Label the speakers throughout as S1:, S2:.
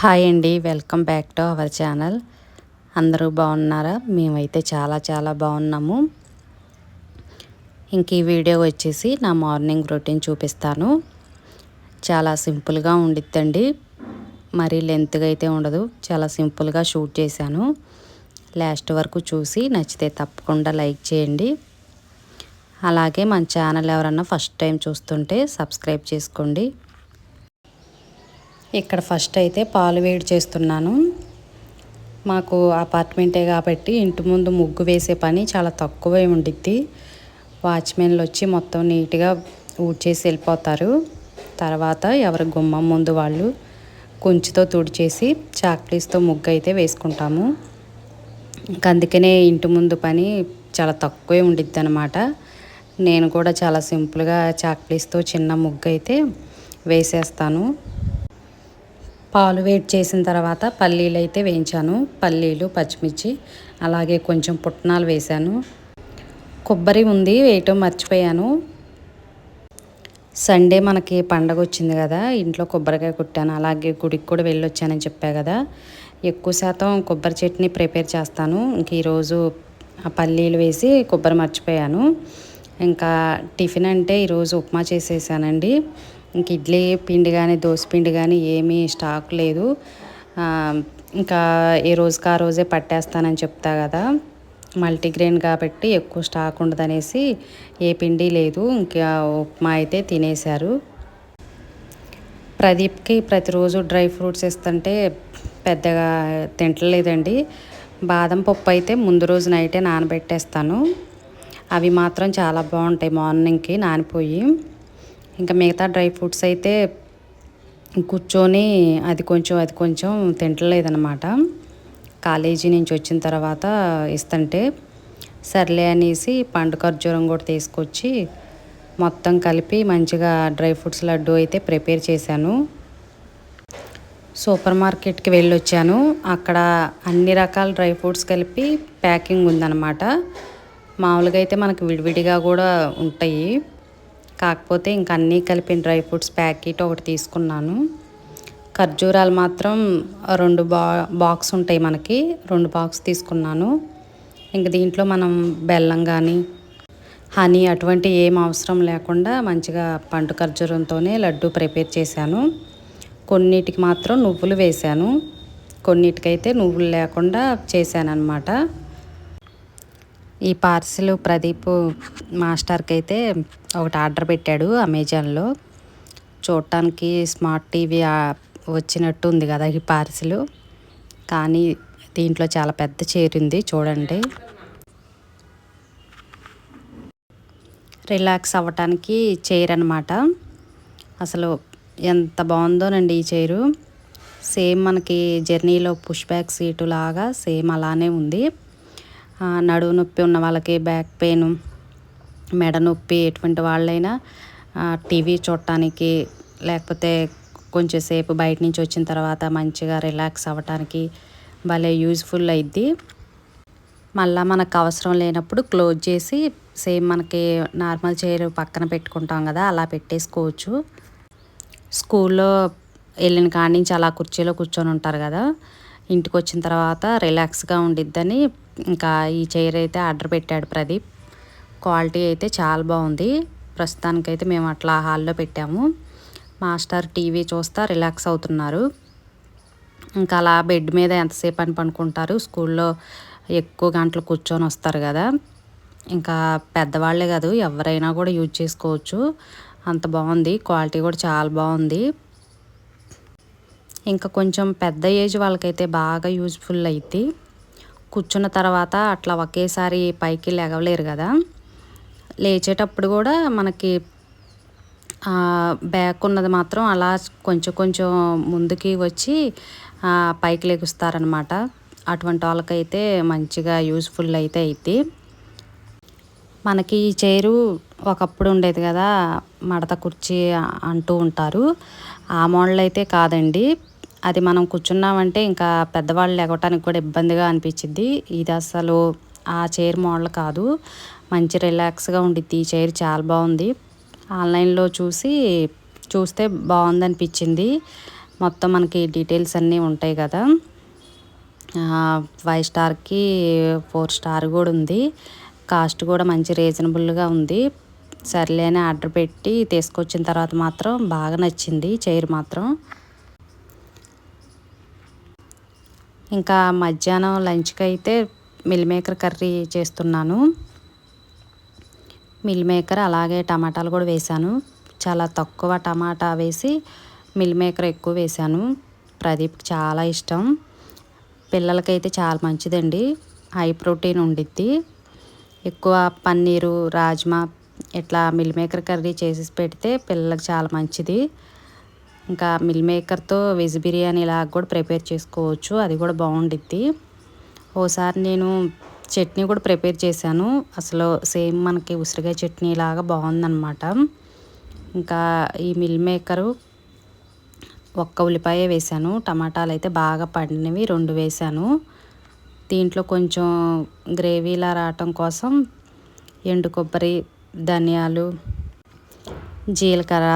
S1: Hi అండి welcome back to our channel. అందరూ బాగున్నారా? మేమైతే చాలా చాలా బాగున్నాము. ఇంక ఈ వీడియో వచ్చేసి నా మార్నింగ్ రొటీన్ చూపిస్తాను. చాలా సింపుల్గా ఉండిద్దండి. మరీ లెంత్గా అయితే ఉండదు. చాలా సింపుల్గా షూట్ చేశాను. లాస్ట్ వరకు చూసి నచ్చితే తప్పకుండా లైక్ చేయండి. అలాగే మన ఛానల్ ఎవరన్నా ఫస్ట్ టైం చూస్తుంటే సబ్స్క్రైబ్ చేసుకోండి. ఇక్కడ ఫస్ట్ అయితే పాలు వేడి చేస్తున్నాను. మాకు అపార్ట్మెంటే కాబట్టి ఇంటి ముందు ముగ్గు వేసే పని చాలా తక్కువే ఉండిద్ది. వాచ్మెన్లు వచ్చి మొత్తం నీట్గా ఊడ్చేసి వెళ్ళిపోతారు. తర్వాత ఎవరి గుమ్మం ముందు వాళ్ళు కుంచుతో తుడిచేసి చాక్లీస్తో ముగ్గు అయితే వేసుకుంటాము. అందుకనే ఇంటి ముందు పని చాలా తక్కువే ఉండిద్ది అనమాట నేను కూడా చాలా సింపుల్గా చాక్లీస్తో చిన్న ముగ్గు అయితే వేసేస్తాను. పాలు వేడి చేసిన తర్వాత పల్లీలు అయితే వేయించాను. పల్లీలు పచ్చిమిర్చి అలాగే కొంచెం పుట్నాలు వేశాను. కొబ్బరి ఉంది వేయటం మర్చిపోయాను. సండే మనకి పండగ వచ్చింది కదా ఇంట్లో కొబ్బరికాయ కుట్టాను. అలాగే గుడికి కూడా వెళ్ళొచ్చానని చెప్పా కదా. ఎక్కువ శాతం కొబ్బరి చట్నీ ప్రిపేర్ చేస్తాను. ఇంక ఈరోజు ఆ పల్లీలు వేసి కొబ్బరి మర్చిపోయాను. ఇంకా టిఫిన్ అంటే ఈరోజు ఉప్మా చేసేసానండి. ఇంక ఇడ్లీ పిండి కానీ దోశ పిండి కానీ ఏమీ స్టాక్ లేదు. ఇంకా ఏ రోజుకి ఆ రోజే పట్టేస్తానని చెప్తా కదా. మల్టీగ్రెయిన్ కాబట్టి ఎక్కువ స్టాక్ ఉండదనేసి ఏ పిండి లేదు. ఇంకా ఉప్మా అయితే తినేశారు. ప్రదీప్కి ప్రతిరోజు డ్రై ఫ్రూట్స్ ఇస్తుంటే పెద్దగా తింటలేదండి. బాదం పప్పు అయితే ముందు రోజు నైటే నానబెట్టేస్తాను. అవి మాత్రం చాలా బాగుంటాయి మార్నింగ్కి నానిపోయి. ఇంకా మిగతా డ్రై ఫ్రూట్స్ అయితే కూర్చొని అది కొంచెం అది కొంచెం తింటలేదనమాట కాలేజీ నుంచి వచ్చిన తర్వాత ఇస్తుంటే సర్లే అనేసి పండు ఖర్జూరం కూడా తీసుకొచ్చి మొత్తం కలిపి మంచిగా డ్రై ఫ్రూట్స్ లడ్డు అయితే ప్రిపేర్ చేశాను. సూపర్ మార్కెట్కి వెళ్ళొచ్చాను. అక్కడ అన్ని రకాల డ్రై ఫ్రూట్స్ కలిపి ప్యాకింగ్ ఉందన్నమాట. మామూలుగా అయితే మనకు విడివిడిగా కూడా ఉంటాయి. కాకపోతే ఇంక అన్నీ కలిపిన డ్రై ఫ్రూట్స్ ప్యాకెట్ ఒకటి తీసుకున్నాను. ఖర్జూరాలు మాత్రం రెండు బా బాక్స్ ఉంటాయి మనకి రెండు బాక్స్ తీసుకున్నాను. ఇంక దీంట్లో మనం బెల్లం కానీ హనీ అటువంటి ఏం అవసరం లేకుండా మంచిగా పండు ఖర్జూరంతోనే లడ్డు ప్రిపేర్ చేశాను. కొన్నిటికి మాత్రం నువ్వులు వేశాను. కొన్నిటికైతే నువ్వులు లేకుండా చేశాను అనమాట ఈ పార్సిల్ ప్రదీప్ మాస్టర్కి అయితే ఒకటి ఆర్డర్ పెట్టాడు అమెజాన్లో. చూడటానికి స్మార్ట్ టీవీ వచ్చినట్టు ఉంది కదా ఈ పార్సిల్. కానీ దీంట్లో చాలా పెద్ద చేరింది చూడండి. రిలాక్స్ అవ్వటానికి చైర్ అనమాట అసలు ఎంత బాగుందోనండి ఈ చైరు. సేమ్ మనకి జర్నీలో పుష్ బ్యాక్ సీటు లాగా సేమ్ అలానే ఉంది. నడువు నొప్పి ఉన్న వాళ్ళకి బ్యాక్ పెయిన్ మెడ నొప్పి ఎటువంటి వాళ్ళైనా టీవీ చూడటానికి లేకపోతే కొంచెం సేపు బయట నుంచి వచ్చిన తర్వాత మంచిగా రిలాక్స్ అవ్వటానికి భలే యూజ్ఫుల్ అయింది మళ్ళీ మనకు అవసరం లేనప్పుడు క్లోజ్ చేసి సేమ్ మనకి నార్మల్ చైర్ పక్కన పెట్టుకుంటాం కదా అలా పెట్టేసుకోవచ్చు. స్కూల్లో వెళ్ళిన కాడి నుంచి అలా కుర్చీలో కూర్చొని ఉంటారు కదా ఇంటికి వచ్చిన తర్వాత రిలాక్స్గా ఉండిద్దని ఇంకా ఈ చైర్ అయితే ఆర్డర్ పెట్టాడు ప్రదీప్. క్వాలిటీ అయితే చాలా బాగుంది. ప్రస్తుతానికైతే మేము అట్లా హాల్లో పెట్టాము. మాస్టర్ టీవీ చూస్తా రిలాక్స్ అవుతున్నారు. ఇంకా అలా బెడ్ మీద ఎంతసేపు అని పనుకుంటారు స్కూల్లో ఎక్కువ గంటలు కూర్చొని వస్తారు కదా. ఇంకా పెద్దవాళ్ళే కాదు ఎవరైనా కూడా యూజ్ చేసుకోవచ్చు. అంత బాగుంది. క్వాలిటీ కూడా చాలా బాగుంది. ఇంకా కొంచెం పెద్ద ఏజ్ వాళ్ళకైతే బాగా యూజ్ఫుల్ అయితే కూర్చున్న తర్వాత అట్లా ఒకేసారి పైకి లేగలేరు కదా. లేచేటప్పుడు కూడా మనకి బ్యాక్ ఉన్నది మాత్రం అలా కొంచెం కొంచెం ముందుకి వచ్చి పైకి లెగుస్తారనమాట అటువంటి వాళ్ళకైతే మంచిగా యూస్ఫుల్ అయితే అయితే మనకి ఈ చైరు ఒకప్పుడు ఉండేది కదా మడత కుర్చీ అంటూ ఉంటారు. ఆ మోడల్ అయితే కాదండి. అది మనం కూర్చున్నామంటే ఇంకా పెద్దవాళ్ళు లేవటానికి కూడా ఇబ్బందిగా అనిపించింది ఇది అసలు ఆ చైర్ మోడల్ కాదు. మంచి రిలాక్స్గా ఉండిద్ది. ఈ చైర్ చాలా బాగుంది. ఆన్లైన్లో చూసి చూస్తే బాగుంది అనిపించింది మొత్తం మనకి డీటెయిల్స్ అన్నీ ఉంటాయి కదా. ఫైవ్ స్టార్కి ఫోర్ స్టార్ కూడా ఉంది. కాస్ట్ కూడా మంచి రీజనబుల్గా ఉంది. సర్లేని ఆర్డర్ పెట్టి తీసుకొచ్చిన తర్వాత మాత్రం బాగా నచ్చింది చైర్ మాత్రం. ఇంకా మధ్యాహ్నం లంచ్కి అయితే మిల్ మేకర్ కర్రీ చేస్తున్నాను. మిల్ మేకర్ అలాగే టమాటాలు కూడా వేశాను. చాలా తక్కువ టమాటా వేసి మిల్ మేకర్ ఎక్కువ వేశాను. ప్రదీప్కి చాలా ఇష్టం. పిల్లలకైతే చాలా మంచిదండి. హై ప్రోటీన్ ఉండిద్ది. ఎక్కువ పన్నీరు రాజ్మా ఇట్లా మిల్ మేకర్ కర్రీ చేసి పెడితే పిల్లలకు చాలా మంచిది. ఇంకా మిల్ మేకర్తో వెజ్ బిర్యానీ లాగా కూడా ప్రిపేర్ చేసుకోవచ్చు. అది కూడా బాగుండిద్ది. ఓసారి నేను చట్నీ కూడా ప్రిపేర్ చేశాను. అసలు సేమ్ మనకి ఉసిరికాయ చట్నీ లాగా బాగుందన్నమాట. ఇంకా ఈ మిల్ మేకరు ఒక్క ఉల్లిపాయ వేశాను. టమాటాలు అయితే బాగా పండినవి రెండు వేశాను. దీంట్లో కొంచెం గ్రేవీలా రావటం కోసం ఎండు కొబ్బరి ధనియాలు జీలకర్ర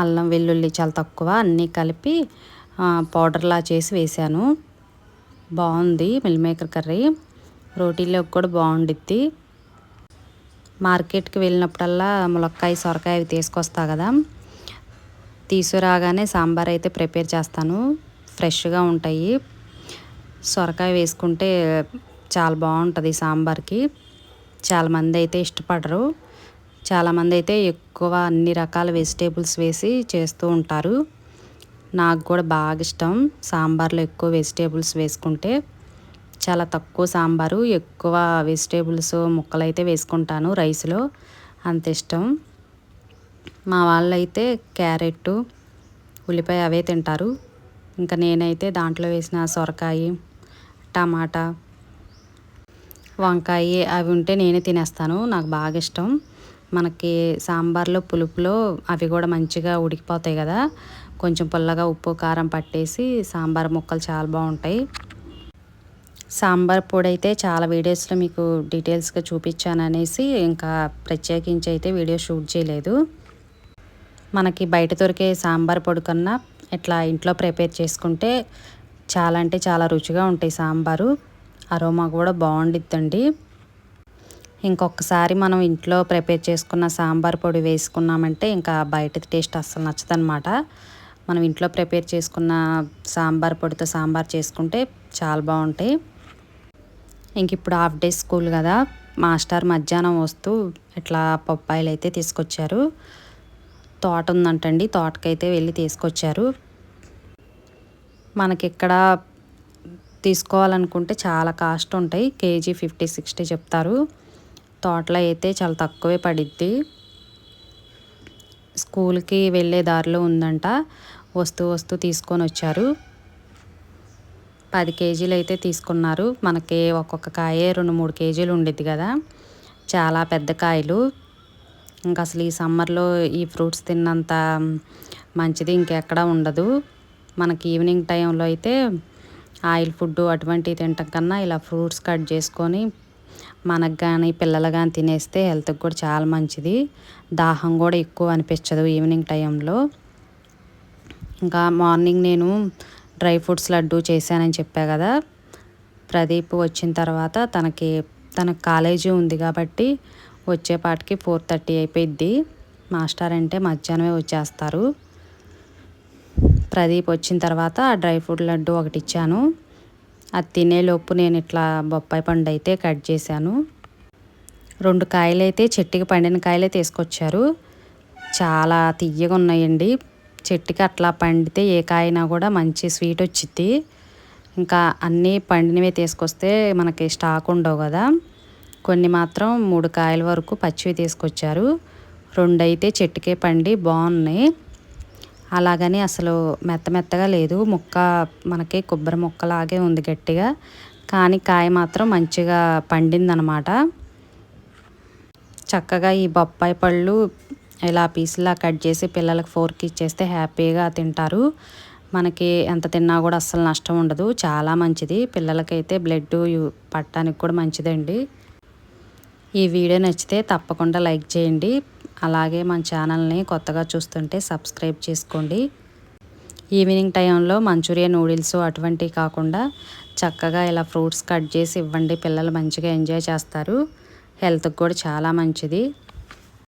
S1: అల్లం వెల్లుల్లి చాలా తక్కువ అన్నీ కలిపి పౌడర్లా చేసి వేసాను బాగుంది మిల్ మేకర్ కర్రీ. రోటీలోకి కూడా బాగుండిద్ది. మార్కెట్కి వెళ్ళినప్పుడల్లా ములక్కాయ సొరకాయ అవి తీసుకొస్తా కదా. తీసుకురాగానే సాంబార్ అయితే ప్రిపేర్ చేస్తాను. ఫ్రెష్గా ఉంటాయి. సొరకాయ వేసుకుంటే చాలా బాగుంటుంది సాంబార్కి. చాలామంది అయితే ఇష్టపడరు. చాలామంది అయితే ఎక్కువ అన్ని రకాల వెజిటేబుల్స్ వేసి చేస్తూ ఉంటారు. నాకు కూడా బాగా ఇష్టం సాంబార్లో ఎక్కువ వెజిటేబుల్స్ వేసుకుంటే. చాలా తక్కువ సాంబారు ఎక్కువ వెజిటేబుల్స్ ముక్కలు అయితే వేసుకుంటాను రైస్లో. అంత ఇష్టం. మా వాళ్ళైతే క్యారెట్ ఉల్లిపాయ అవే తింటారు. ఇంకా నేనైతే దాంట్లో వేసిన సొరకాయ టమాటా వంకాయ అవి ఉంటే నేనే తినేస్తాను. నాకు బాగా ఇష్టం. మనకి సాంబార్లో పులుపులో అవి కూడా మంచిగా ఉడికిపోతాయి కదా. కొంచెం పుల్లగా ఉప్పు కారం పట్టేసి సాంబార్ ముక్కలు చాలా బాగుంటాయి. సాంబార్ పొడి అయితే చాలా వీడియోస్లో మీకు డీటెయిల్స్గా చూపించాను అనేసి ఇంకా ప్రత్యేకించి అయితే వీడియో షూట్ చేయలేదు. మనకి బయట దొరికే సాంబార్ పొడి కన్నా ఇట్లా ఇంట్లో ప్రిపేర్ చేసుకుంటే చాలా అంటే చాలా రుచిగా ఉంటాయి సాంబారు. అరోమా కూడా బాగుండిద్దండి. ఇంకొకసారి మనం ఇంట్లో ప్రిపేర్ చేసుకున్న సాంబార్ పొడి వేసుకున్నామంటే ఇంకా బయట టేస్ట్ అస్సలు నచ్చదనమాట మనం ఇంట్లో ప్రిపేర్ చేసుకున్న సాంబార్ పొడితో సాంబార్ చేసుకుంటే చాలా బాగుంటాయి. ఇంక ఇప్పుడు హాఫ్ డే స్కూల్ కదా మాస్టర్ మధ్యాహ్నం వస్తూ ఇట్లా పప్పాయిలు అయితే తీసుకొచ్చారు. తోట ఉందంటండి తోటకైతే వెళ్ళి తీసుకొచ్చారు. మనకి ఇక్కడ తీసుకోవాలనుకుంటే చాలా కాస్ట్ ఉంటాయి కేజీ ఫిఫ్టీ సిక్స్టీ చెప్తారు. తోటలో అయితే చాలా తక్కువే పడిద్ది. స్కూల్కి వెళ్ళే దారిలో ఉందంట. వస్తూ వస్తూ తీసుకొని వచ్చారు. పది కేజీలు అయితే తీసుకున్నారు. మనకి ఒక్కొక్క కాయ రెండు మూడు కేజీలు ఉండిద్ది కదా. చాలా పెద్ద కాయలు. ఇంకా అసలు ఈ సమ్మర్లో ఈ ఫ్రూట్స్ తిన్నంత మంచిది ఇంకెక్కడ ఉండదు. మనకి ఈవినింగ్ టైంలో అయితే ఆయిల్ ఫుడ్ అటువంటివి తినటం కన్నా ఇలా ఫ్రూట్స్ కట్ చేసుకొని మనకు కానీ పిల్లలు కానీ తినేస్తే హెల్త్కి కూడా చాలా మంచిది. దాహం కూడా ఎక్కువ అనిపించదు ఈవినింగ్ టైంలో ఇంకా మార్నింగ్ నేను డ్రై ఫ్రూట్స్ లడ్డు చేశానని చెప్పా కదా. ప్రదీప్ వచ్చిన తర్వాత తనకి తన కాలేజీ ఉంది కాబట్టి వచ్చేపాటికి ఫోర్ థర్టీ అయిపోయిద్ది. మాస్టర్ అంటే మధ్యాహ్నమే వచ్చేస్తారు. ప్రదీప్ వచ్చిన తర్వాత ఆ డ్రై ఫ్రూట్ లడ్డు ఒకటి ఇచ్చాను. అది తినేలోపు నేను ఇట్లా బొప్పాయి పండు అయితే కట్ చేశాను. రెండు కాయలు అయితే చెట్టుకి పండిన కాయలే తీసుకొచ్చారు. చాలా తియ్యగా ఉన్నాయండి. చెట్టుకి అట్లా పండితే ఏ కాయనా కూడా మంచి స్వీట్ వచ్చింది ఇంకా అన్నీ పండినవి తీసుకొస్తే మనకి స్టాక్ ఉండవు కదా. కొన్ని మాత్రం మూడు కాయల వరకు పచ్చివి తీసుకొచ్చారు. రెండు అయితే చెట్టుకే పండి బాగున్నాయి. అలాగని అసలు మెత్త మెత్తగా లేదు. ముక్క మనకి కొబ్బరి ముక్కలాగే ఉంది గట్టిగా. కానీ కాయ మాత్రం మంచిగా పండిందనమాట. చక్కగా ఈ బొప్పాయి పళ్ళు ఇలా పీసులా కట్ చేసి పిల్లలకు ఫోర్కి ఇచ్చేస్తే హ్యాపీగా తింటారు. మనకి ఎంత తిన్నా కూడా అస్సలు నష్టం ఉండదు. చాలా మంచిది. పిల్లలకైతే బ్లడ్ పట్టడానికి కూడా మంచిదండి. ఈ వీడియో నచ్చితే తప్పకుండా లైక్ చేయండి. అలాగే మన ఛానల్ని కొత్తగా చూస్తుంటే సబ్స్క్రైబ్ చేసుకోండి. ఈవినింగ్ టైంలో మంచూరియా నూడిల్స్ అటువంటివి కాకుండా చక్కగా ఇలా ఫ్రూట్స్ కట్ చేసి ఇవ్వండి. పిల్లలు మంచిగా ఎంజాయ్ చేస్తారు. హెల్త్కి కూడా చాలా మంచిది.